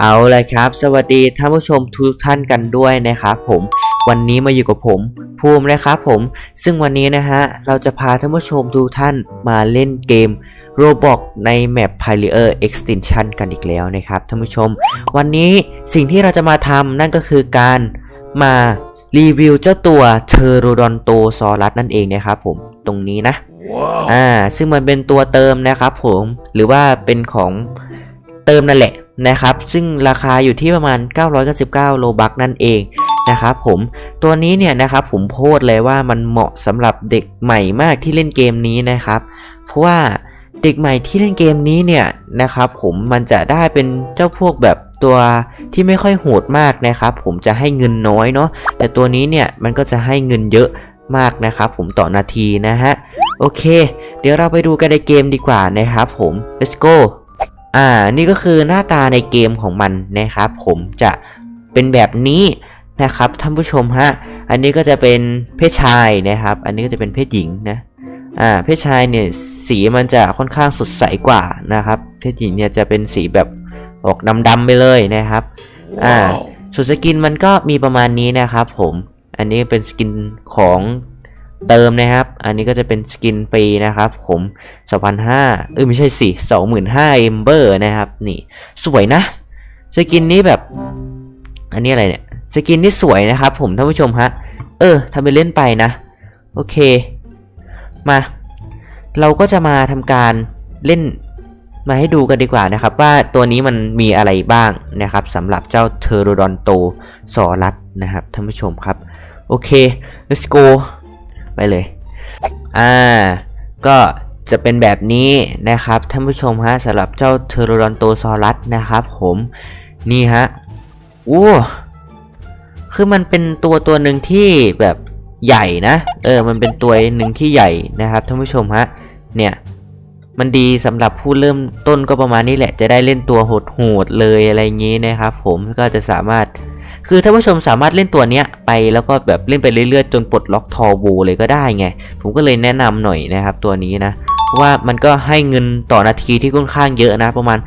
เอาเลยครับ สวัสดีท่านผู้ชมทุกท่านกันด้วยนะครับผมวันนี้มาอยู่กับผม ภูมินะครับผม ซึ่งวันนี้นะฮะ เราจะพาท่านผู้ชมทุกท่านมาเล่นเกม Roblox ในแมป p i l i e r Extinction กันอีกแล้วนะครับท่านผู้ชม วันนี้สิ่งที่เราจะมาทำนั่นก็คือการมารีวิวเจ้าตัวเทอร์โรดอนโตซอรัสนั่นเองนะครับผมตรงนี้นะอ่า ซึ่งมันเป็นตัวเติมนะครับผมหรือว่าเป็นของเติมนั่นแหละ นะครับ ซึ่งราคาอยู่ที่ประมาณ 999 โลบักนั่นเองนะครับผมตัวนี้เนี่ยนะครับผมโพสต์เลยว่ามันเหมาะสำหรับเด็กใหม่มากที่เล่นเกมนี้นะครับ เพราะว่าเด็กใหม่ที่เล่นเกมนี้เนี่ยนะครับผมมันจะได้เป็นเจ้าพวกแบบตัวที่ไม่ค่อยโหดมากนะครับ ผมจะให้เงินน้อยเนาะแต่ตัวนี้เนี่ยมันก็จะให้เงินเยอะมากนะครับ ผมต่อนาทีนะฮะโอเค เดี๋ยวเราไปดูกันในเกมดีกว่านะครับผม let's go อ่า นี่ก็คือหน้าตาในเกมของมันนะครับ ผมจะเป็นแบบนี้นะครับท่านผู้ชมฮะ อันนี้ก็จะเป็นเพศชายนะครับ อันนี้ก็จะเป็นเพศหญิงนะ อ่า เพศชายเนี่ยสีมันจะค่อนข้างสดใสกว่านะครับ เพศหญิงเนี่ยจะเป็นสีแบบออกดำๆไปเลยนะครับ อ่าส่วนสกินมันก็มีประมาณนี้นะครับผม อันนี้เป็นสกินของ เติมนะครับ อันนี้ก็จะเป็นสกินฟรีนะครับ ผม2,500เออไม่ใช่สิ25,000เอมเบอร์นะครับ นี่ สวยนะ สกินนี้แบบ อันนี้อะไรเนี่ย สกินนี่สวยนะครับ ผมท่านผู้ชมฮะ เออทำไปเล่นไปนะ โอเค มา เราก็จะมาทำการเล่นมาให้ดูกันดีกว่านะครับ ว่าตัวนี้มันมีอะไรบ้างนะครับสำหรับเจ้าเทอร์โรดอนโตซอรัสนะครับท่านผู้ชมครับ โอเค let's go ไปเลย อ่า ก็จะเป็นแบบนี้นะครับท่านผู้ชมฮะสำหรับเจ้าเทอร์โรดอนโตซอรัสนะครับ ผมนี่ฮะโอ้คือมันเป็นตัวตัวหนึ่งที่แบบใหญ่นะ เออ มันเป็นตัวหนึ่งที่ใหญ่นะครับท่านผู้ชมฮะ เนี่ย มันดีสำหรับผู้เริ่มต้นก็ประมาณนี้แหละ จะได้เล่นตัวโหดๆเลยอะไรอย่างนี้นะครับ ผมก็จะสามารถ คือท่านผู้ชมสามารถเล่นตัวเนี้ยไปแล้วก็แบบเล่นไปเรื่อยๆ จนปลดล็อกทอร์โบเลยก็ได้ไง ผมก็เลยแนะนำหน่อยนะครับตัวนี้นะเพราะว่ามันก็ให้เงินต่อนาทีที่ค่อนข้างเยอะนะ ประมาณ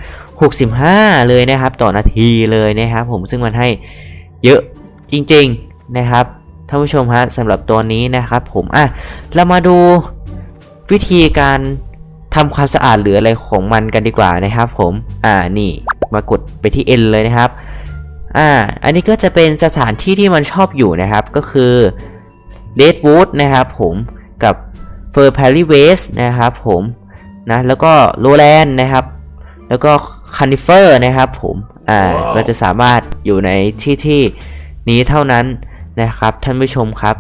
65 เลยนะครับ ต่อนาทีเลยนะครับ ผมซึ่งมันให้เยอะจริงๆนะครับท่านผู้ชมฮะสำหรับตัวนี้นะครับ ผมอะเรามาดูวิธีการทำความสะอาดหรืออะไรของมันกันดีกว่านะครับ ผมอ่านี่มากดไปที่ N เลยนะครับ อ่า อันนี้ก็จะเป็นสถานที่ที่มันชอบอยู่นะครับ ก็คือ Deadwood นะครับผมกับ f u r p a r y West นะครับผมนะแล้วก็ Lowland นะครับ แล้วก็ Conifer นะครับผมอ่า Wow. ก็จะสามารถอยู่ในที่ที่นี้เท่านั้นนะครับ ท่านผู้ชมครับ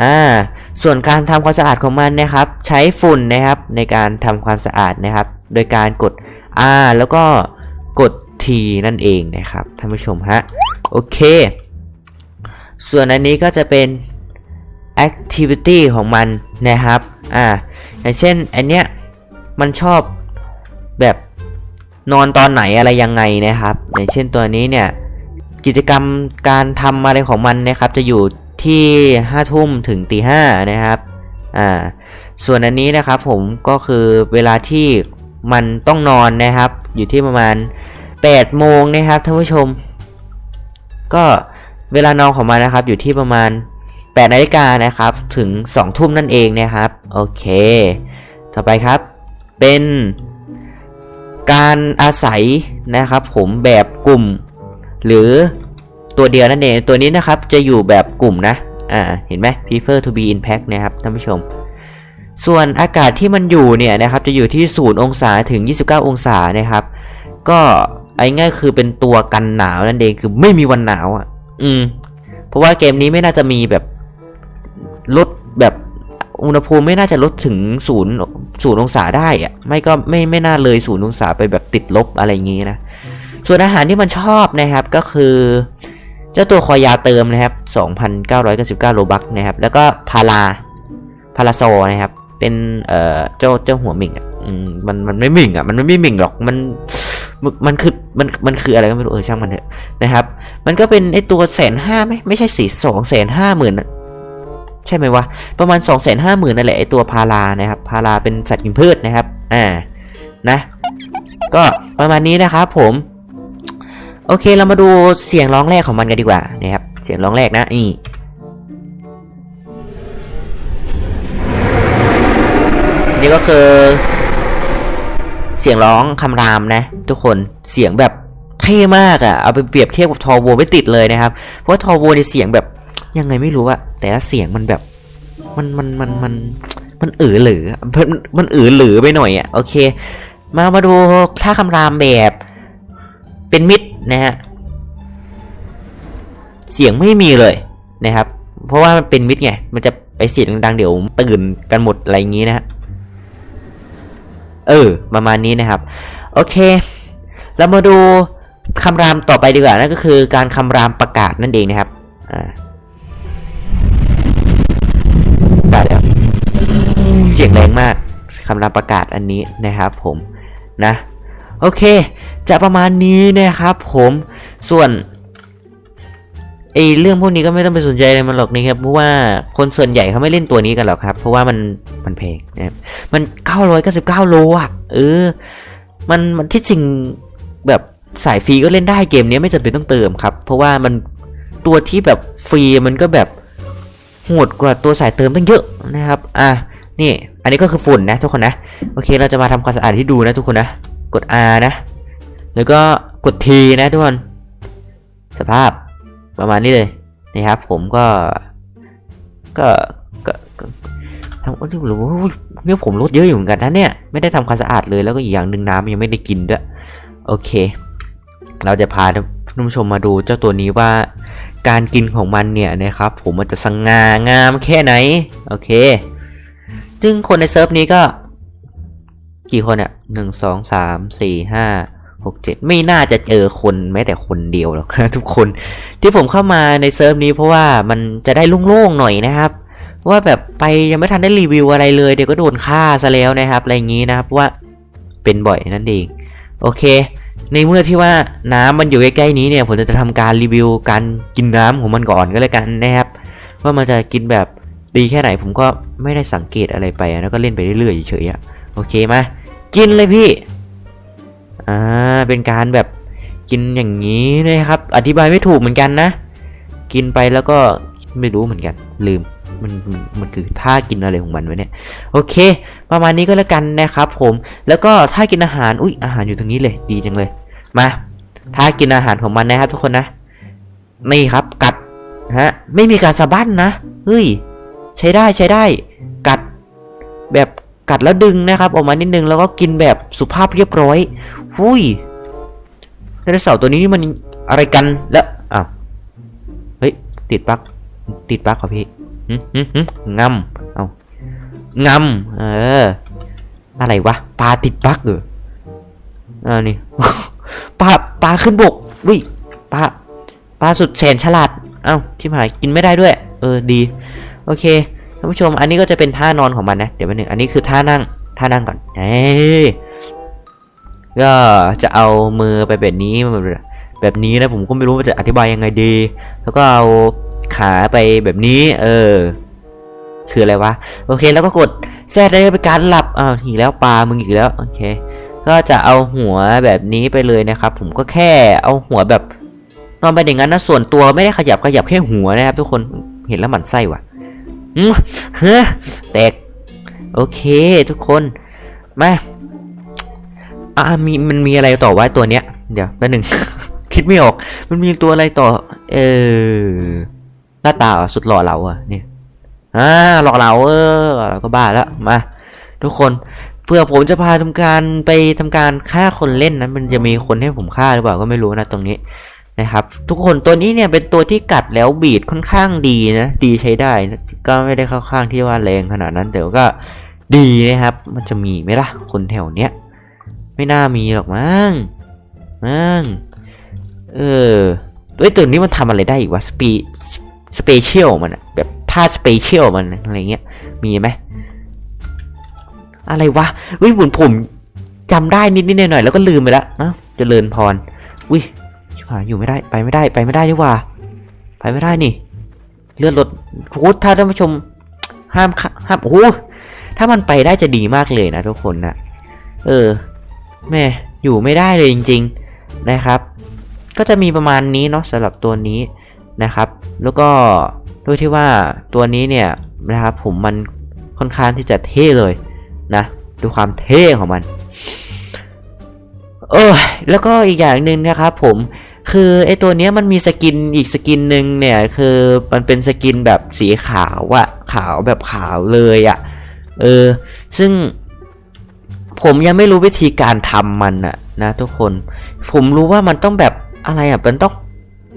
อ่าส่วนการทำความสะอาดของมันนะครับ ใช้ฝุ่นนะครับในการทำความสะอาดนะครับ โดยการกด R แล้วก็ กด T นั่นเองนะครับท่านผู้ชมฮะโอเค ส่วนอันนี้ก็จะเป็น activity ของมันนะครับอ่าอย่างเช่นอันเนี้ยมันชอบแบบนอนตอนไหนอะไรยังไงนะครับ อย่างเช่นตัวนี้เนี่ยกิจกรรมการทำอะไรของมันนะครับ จะอยู่ที่ห้าทุ่มถึงตีห้านะครับอ่าส่วนอันนี้นะครับผมก็คือเวลาที่มันต้องนอนนะครับ อยู่ที่ประมาณ 8โมงนะครับท่านผู้ชม ก็เวลานอนของมันนะครับ อยู่ที่ประมาณ8นาฬิกานะครับ ถึง2ทุ่มนั่นเองนะครับ โอเค ต่อไปครับ เป็นการอาศัยนะครับผมแบบกลุ่ม หรือตัวเดียวนั่นเองตัวนี้นะครับจะอยู่แบบกลุ่มนะอ่าเห็นไหม prefer to be in pack นะครับท่านผู้ชม ส่วนอากาศที่มันอยู่เนี่ยนะครับจะอยู่ที่ 0 องศาถึง 29 องศานะครับ ก็ ง่ายคือเป็นตัวกันหนาวนั่นเองคือไม่มีวันหนาวอะ อืม เพราะว่าเกมนี้ไม่น่าจะมีแบบลดแบบอุณหภูมิไม่น่าจะลดถึงศูนย์ศูนย์องศาได้อะไม่ก็ไม่ไม่น่าเลยศูนย์องศาไปแบบติดลบอะไรอย่างงี้นะส่วนอาหารที่มันชอบนะครับก็คือ เจ้าตัวคอยาเติมนะครับ 2,999โลบักนะครับ แล้วก็พาราพาราโซนะครับ เป็นเอ่อเจ้าเจ้าหัวหมิงอะอืมมันมันไม่หมิงอะมันไม่หมิงหรอกมัน มันคือมันมันคืออะไรก็ไม่รู้เออช่างมันเถอะนะครับ มันก็เป็นไอตัวแสนห้าไหมไม่ใช่สี่สองแสนห้าหมื่นใช่ไหมวะประมาณสองแสนห้าหมื่นนั่นแหละไอตัวพารานะครับ พาราเป็นสัตว์กินพืชนะครับ อ่านะ ก็ประมาณนี้นะครับผม โอเคเรามาดูเสียงร้องแรกของมันกันดีกว่านะครับเสียงร้องแรกนะนี่นี่ก็คือ เสียงร้องคำรามนะ ทุกคนเสียงแบบเท่มากอะ่ะเอาไปเปรียบเทียบกับทอโวไม่ติดเลยนะครับ เพราะทอโวในเสียงแบบยังไงไม่รู้อะแต่ละเสียงมันแบบมันมันมันมันมันเอือหรือมันมันเอือหรือไปหน่อยอะ่ะโอเค มามาดูท่าคำรามแบบเป็นมิดนะฮะเสียงไม่มีเลยนะครับ เพราะว่ามันเป็นมิดไงมันจะไปเสียงดังเดี๋ยวตื่นกันหมดอะไรอย่างนี้นะฮะ เออ ประมาณนี้นะครับ โอเค เรามาดูคำรามต่อไปดีกว่า นั่นก็คือการคำรามประกาศนั่นเองนะครับ อ่าได้แล้วเสียงแรงมากคำรามประกาศอันนี้นะครับ ผม นะ โอเค จะประมาณนี้นะครับ ผม ส่วน ไอเรื่องพวกนี้ก็ไม่ต้องไปสนใจอะไรมันหรอกนะครับเพราะว่าคนส่วนใหญ่เขาไม่เล่นตัวนี้กันหรอกครับ เพราะว่ามันมันแพงนะครับมัน999โลอะเออ มันมันที่จริงแบบสายฟรีก็เล่นได้เกมนี้ไม่จำเป็นต้องเติมครับ เพราะว่ามันตัวที่แบบฟรีมันก็แบบโหดกว่าตัวสายเติมตั้งเยอะนะครับ อะนี่ อันนี้ก็คือฝุ่นนะทุกคนนะโอเค เราจะมาทำความสะอาดให้ดูนะทุกคนนะกด R นะ แล้วก็กด T นะทุกคนสภาพ ประมาณนี้เลยนะครับ ผมก็ก็ก็ทำก็ที่รู้เนี่ยผมลดเยอะอยู่เหมือนกันนะเนี่ยไม่ได้ทำความสะอาดเลยแล้วก็อีกอย่างหนึ่งน้ำยังไม่ได้กินด้วยโอเค เราจะพาท่านผู้ชมมาดูเจ้าตัวนี้ว่าการกินของมันเนี่ยนะครับ ผมมันจะสง่างามแค่ไหนโอเค ซึ่งคนในเซิร์ฟนี้ก็ กี่คนเนี่ยหนึ่งสองสามสี่ห้า หกเจ็ดไม่น่าจะเจอคนแม้แต่คนเดียวหรอกนะทุกคนที่ผมเข้ามาในเซิร์ฟนี้เพราะว่ามันจะได้โล่งๆหน่อยนะครับ ว่าแบบไปยังไม่ทันได้รีวิวอะไรเลยเดี๋ยวก็โดนฆ่าซะแล้วนะครับ อะไรอย่างนี้นะครับเพราะว่าเป็นบ่อยนั่นเอง โอเค ในเมื่อที่ว่าน้ำมันอยู่ใกล้ๆนี้เนี่ย ผมจะทำการรีวิวการกินน้ำของมันก่อนก็แล้วกันนะครับ ว่ามันจะกินแบบดีแค่ไหนผมก็ไม่ได้สังเกตอะไรไปแล้วก็เล่นไปเรื่อยๆเฉยๆโอเคมากินเลยพี่อ่า เป็นการแบบกินอย่างนี้นะครับ อธิบายไม่ถูกเหมือนกันนะ กินไปแล้วก็ไม่รู้เหมือนกัน ลืมมันมันมันคือท่ากินอะไรของมันไวะเนี่ยโอเค ประมาณนี้ก็แล้วกันนะครับ ผมแล้วก็ถ้ากินอาหารอุ้ยอาหารอยู่ตรงนี้เลยดีจังเลยมาถ้ากินอาหารของมันนะครับ ทุกคนนะนี่ครับกัดฮะไม่มีการสะบั้นนะเฮ้ยใช้ได้ใช้ได้ กัดแบบกัดแล้วดึงนะครับ ออกมานิดนึงแล้วก็กินแบบสุภาพเรียบร้อยหุ้ย ไดโนเสาร์ตัวนี้นี่มันอะไรกันแล้วอ้าวเฮ้ยติดปลั๊กติดปลั๊กเหรอพี่หึหึหึงำเอางำเออ อะไรวะปลาติดปลั๊กเหรออ่านี่ปลาปลาขึ้นบกวิปลาปลาสุดแสนฉลาดเอ้าชิบหายกินไม่ได้ด้วย เออดี โอเคท่านผู้ชม อันนี้ก็จะเป็นท่านอนของมันนะ เดี๋ยวไปหนึ่งอันนี้คือท่านั่ง ท่านั่งก่อนเอ้ ก็จะเอามือไปแบบนี้แบบนี้นะผมก็ไม่รู้ว่าจะอธิบายยังไงดี แล้วก็เอาขาไปแบบนี้ เออ คืออะไรวะ โอเค แล้วก็กดแซดได้เป็นการหลับอ้าวอีกแล้วปลามึงอีกแล้ว โอเค ก็จะเอาหัวแบบนี้ไปเลยนะครับ ผมก็แค่เอาหัวแบบนอนไปอย่างนั้นนะ ส่วนตัวไม่ได้ขยับขยับแค่หัวนะครับ ทุกคน เห็นแล้วหมันไส้ว่ะเฮ้แตก โอเค ทุกคน มา อ่ามีมันมีอะไรต่อว่าตัวเนี้ย เดี๋ยวแป๊บหนึ่ง คิดไม่ออก มันมีตัวอะไรต่อ เออหน้าตาสุดหล่อเหลาอะเนี่ยอ่าหล่อเหลาเออก็บ้าแล้วมา ทุกคนเพื่อผมจะพาทำการไปทำการฆ่าคนเล่นนะมันจะมีคนให้ผมฆ่าหรือเปล่าก็ไม่รู้นะตรงนี้นะครับ ทุกคนตัวนี้เนี่ยเป็นตัวที่กัดแล้วบีดค่อนข้างดีนะดีใช้ได้นะก็ไม่ได้เข้าข้างที่ว่าแรงขนาดนั้นแต่ก็ดีนะครับ มันจะมีไหมล่ะคนแถวเนี้ย ไม่น่ามีหรอกมั้งมั้งเออด้วยตัวนี้มันทำอะไรได้อีกวะสปีสเปเชียลมันอะแบบท่าสเปเชียลมันอะไรเงี้ยมีไหมอะไรวะวิบุญผมจำได้นิดนิดหน่อยหน่อยแล้วก็ลืมไปละนะเจริญพรวิชิบหายอยู่ไม่ได้ไปไม่ได้ไปไม่ได้ดีกว่า ไปไม่ได้นี่เลื่อนรถโอ้ถ้าท่านผู้ชมห้ามขะห้ามโอ้โหถ้ามันไปได้จะดีมากเลยนะทุกคนนะเออ แม่อยู่ไม่ได้เลยจริง ๆนะครับ ก็จะมีประมาณนี้เนาะสำหรับตัวนี้นะครับ แล้วก็ด้วยที่ว่าตัวนี้เนี่ยนะครับผมมันค่อนข้างที่จะเท่เลยนะดูความเท่ของมัน เออแล้วก็อีกอย่างหนึ่งนะครับผมคือไอตัวเนี้ยมันมีสกินอีกสกินหนึ่งเนี่ยคือมันเป็นสกินแบบสีขาวอะขาวแบบขาวเลยอะเออ ซึ่ง ผมยังไม่รู้วิธีการทำมันอะนะทุกคน ผมรู้ว่ามันต้องแบบอะไรอะมันต้อง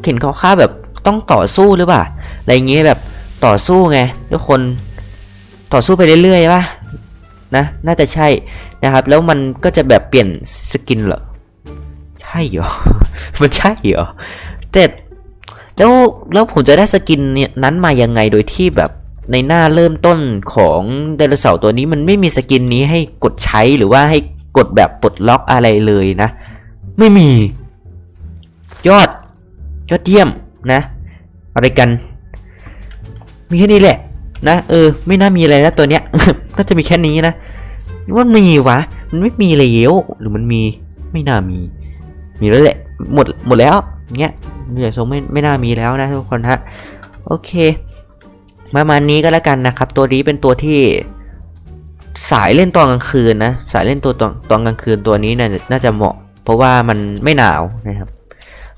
เห็นเขาค่าแบบต้องต่อสู้หรือเปล่าอะไรเงี้ยแบบต่อสู้ไงทุกคนต่อสู้ไปเรื่อยๆป่ะนะ น่าจะใช่นะครับ แล้วมันก็จะแบบเปลี่ยนสกินเหรอใช่เหรอมันใช่เหรอแต่แล้วแล้วผมจะได้สกินเนี่ยนั้นมายังไงโดยที่แบบ ในหน้าเริ่มต้นของไดโนเสาร์ตัวนี้มันไม่มีสกินนี้ให้กดใช้หรือว่าให้กดแบบปลดล็อกอะไรเลยนะ ไม่มี ยอด ยอดเยี่ยมนะ อะไรกัน มีแค่นี้แหละ นะเออ ไม่น่ามีอะไรแล้วตัวเนี้ยน่าจะมีแค่นี้นะว่ามีวะ มันไม่มีแล้วหรือมันมีไม่น่ามี มีแล้วแหละ หมดหมดแล้วเงี้ยมีแต่ทรงไม่ไม่น่ามีแล้วนะทุกคนฮะโอเค ประมาณนี้ก็แล้วกันนะครับ ตัวนี้เป็นตัวที่สายเล่นตอนกลางคืนนะ สายเล่นตัวตอนกลางคืนตัวนี้น่าจะน่าจะเหมาะ เพราะว่ามันไม่หนาวนะครับ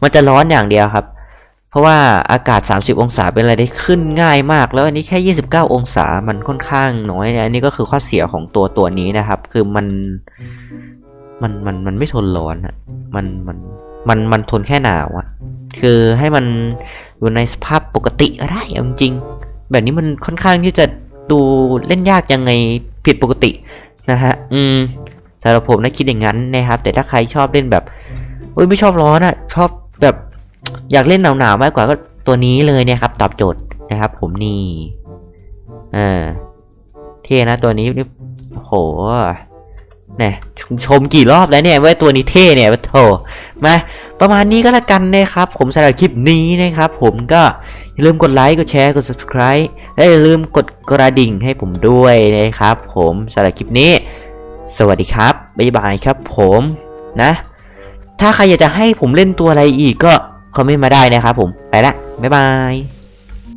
มันจะร้อนอย่างเดียวครับ เพราะว่าอากาศ 30 องศาเป็นอะไรได้ขึ้นง่ายมาก แล้วอันนี้แค่ 29 องศามันค่อนข้างน้อยนะอันนี้ก็คือข้อเสียของตัวตัวนี้นะครับ คือมันมันมันมันไม่ทนร้อนอะมันมันมันมันทนแค่หนาวอะคือให้มันอยู่ในสภาพปกติก็ได้จริง แบบนี้มันค่อนข้างที่จะดูเล่นยากยังไงผิดปกตินะฮะ อืมสำหรับผมนะคิดอย่างนั้นนะครับ แต่ถ้าใครชอบเล่นแบบโอ้ยไม่ชอบร้อนอะชอบแบบอยากเล่นหนาวๆมากกว่าก็ตัวนี้เลยเนี่ยครับ ตอบโจทย์นะครับ ผมนี่อ่าเท่นะตัวนี้นี่โอ้โห เนี่ยชมชมกี่รอบแล้วเนี่ยว่าตัวนี้เท่เนี่ยโถมาประมาณนี้ก็แล้วกันนะครับ ผมสำหรับคลิปนี้นะครับ ผมก็อย่าลืมกดไลค์กดแชร์กด subscribe และอย่าลืมกดกระดิ่งให้ผมด้วยนะครับ ผมสำหรับคลิปนี้ สวัสดีครับบ๊ายบายครับ ผมนะ ถ้าใครอยากจะให้ผมเล่นตัวอะไรอีกก็คอมเมนต์มาได้นะครับ ผมไปละบ๊ายบาย